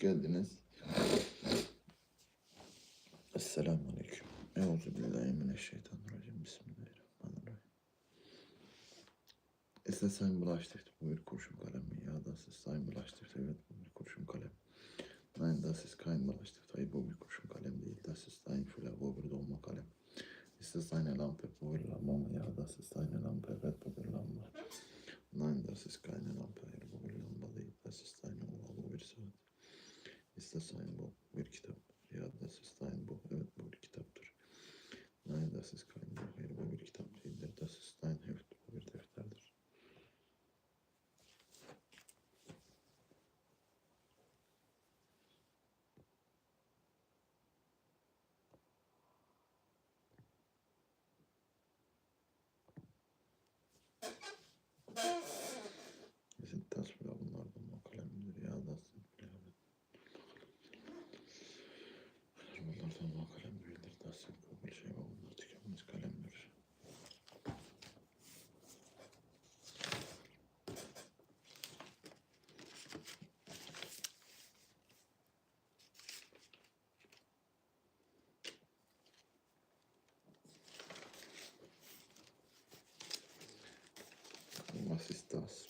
geldiniz. Esselamu Aleyküm. Euzubillahimineşşeytanirracim. Bismillahirrahmanirrahim. Es ist ein Bleistift, wo wir kurşun kalem mi? Ja, das ist ein Bleistift. Evet, bu bir kurşun kalem. Nein, das ist kein Bleistift. Hayır, bu bir kurşun kalem değil. Das ist ein Füller, bu bir dolma kalem. Ist das eine Lampe? Bu bir lamba? Ja, das ist eine Lampe. Evet, bu bir lamba. Nein, das ist keine Lampe. Hayır, bu bir lamba değil. Das ist eine Uhr, bu bir saat. Ist das ein Buch? Bir kitap. Ja, das ist ein Buch. Evet, bu bir kitaptır. Nein, das ist kein Buch. Hayır, bu bir kitap değildir. Das ist ein Heft. Bu bir defterdir. Bizim tasvira bunlardan o kalemdir. Ya da evet. Bunlardan o kalem değildir. Tasvir bir şey var. Bunlar tükenmez kalemdir. Was ist das?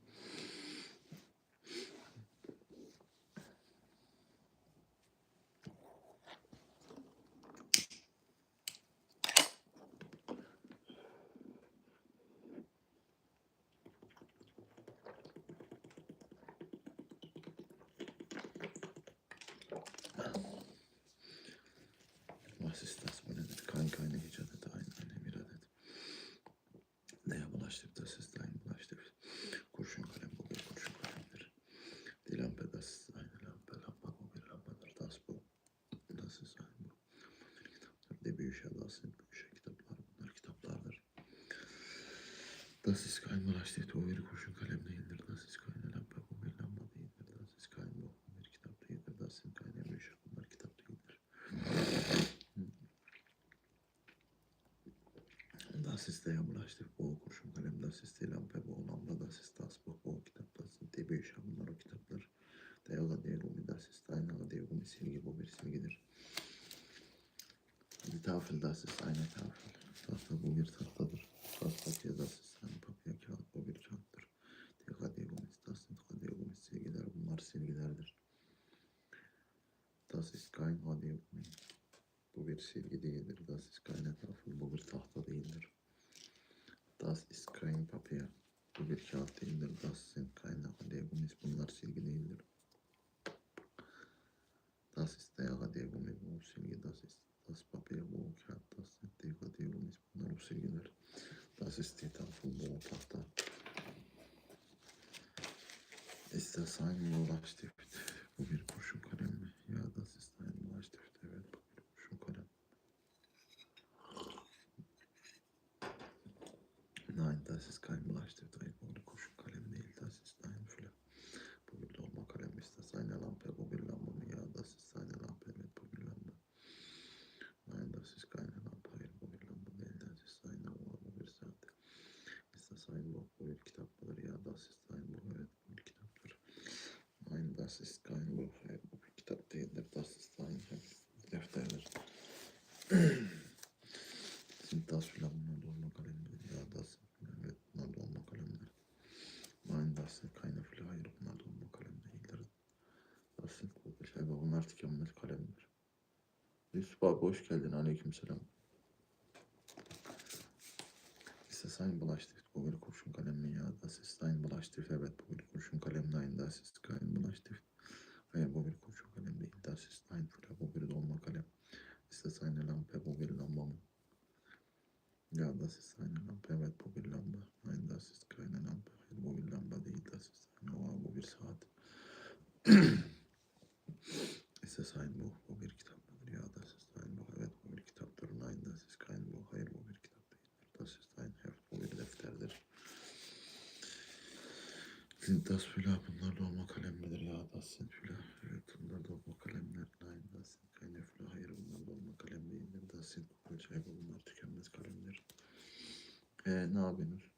Das ist kein bulaştık. Bu bir kurşun kalem değildir. Das ist keine Lampe, bu bir lamba değildir. Das ist kein bu. Bu bir kitap değildir. Das sind keine Bücher. Bunlar kitap değildir. Das ist der bulaştık bu kurşun kalem, das ist die Lampe bu lamba, das ist das bu bu kitap, das sind die Bücher bunlar o kitaplar. Der Radiergummi, das ist eine Radiergummi silgi bu bir silgidir. Die Tafel, das ist eine Tafel. Tahta bu bir tahtadır. Das Papier, das ist ein Papier, kağıt bu bir kağıttır. Die Radiergummi, das sind Radiergummi silgiler, bunlar silgilerdir. Das ist kein Radiergummi. Bu bir silgi değildir. Das ist keine Tafel. Bu bir tahta değildir. Das ist kein Papier. Bu bir kağıt değildir. Das sind keine Radiergummis. Bunlar silgi değildir. Das ist der Radiergummi. Bu silgi. Das ist das Papier. Bu kağıt. Das sind die Radiergummis. Bunlar o silgiler. Das ist die Tafel. Bu tahta. Ist das ein Bleistift? Bu bir kurşun kalem mi? Ya das ist ein Bleistift. Evet bu bir kurşun kalem. Bleistift. Hayır bu bir kurşun kalem değil. Das ist ein Füller. Bu bir dolma kalem. Ist das eine Lampe? Bu bir lamba mı? Ya das ist eine Lampe. Evet bu bir lamba. Nein, das ist keine Lampe. Hayır bu bir lamba değil. Das ist eine Uhr. Bu bir saat. Ist das ein Buch? Bu bir kitap mıdır? Ya das ist ein Buch. Evet bu bir kitaptır. Nein, das ist kein Buch. Hayır bu bir kitap değildir. Das ist ein defterdir. Sind das filan dolma kalemleri? Ya das evet bunlar dolma kalemleri. Nein, das sind keine filan. Hayır bunlar dolma kalem değildir. Bir şey. Bunlar tükenmez kalemdir. Yusuf abi hoş geldin. Aleyküm selam. Ist das ein Bleistift? Bu bir kurşun kalem mi ya? İst ein Bleistift. Evet bu bir kurşun kalem. Nein, das ist kein Bleistift. Hayır bu bir kurşun kalem değil. Das ist ein Füller. Bu bir dolma kalem. Ist das eine Lampe? Bu bir lamba mı? Ja, das ist eine Lampe. Evet bu bir lamba. Das ist keine Lampe. Hayır bu bir lamba değil. İst eine Uhr. Bu bir saat. das ein Buch? Bu bir kitap mıdır? Ja, das ist ein Buch. Evet bu bir kitaptır. Nein, das ist kein Buch. Hayır bu bir kitap değildir. Das ist ein Heft. Bu bir defterdir. Sind das Füller bunlar dolma kalem midir ya? Das sind Füller. Evet bunlar dolma kalemler. Nein das sind keine Füller. Hayır bunlar dolma kalem değildir. Das sind Kugelschreiber bunlar tükenmez kalemler. E ne yapıyorsunuz?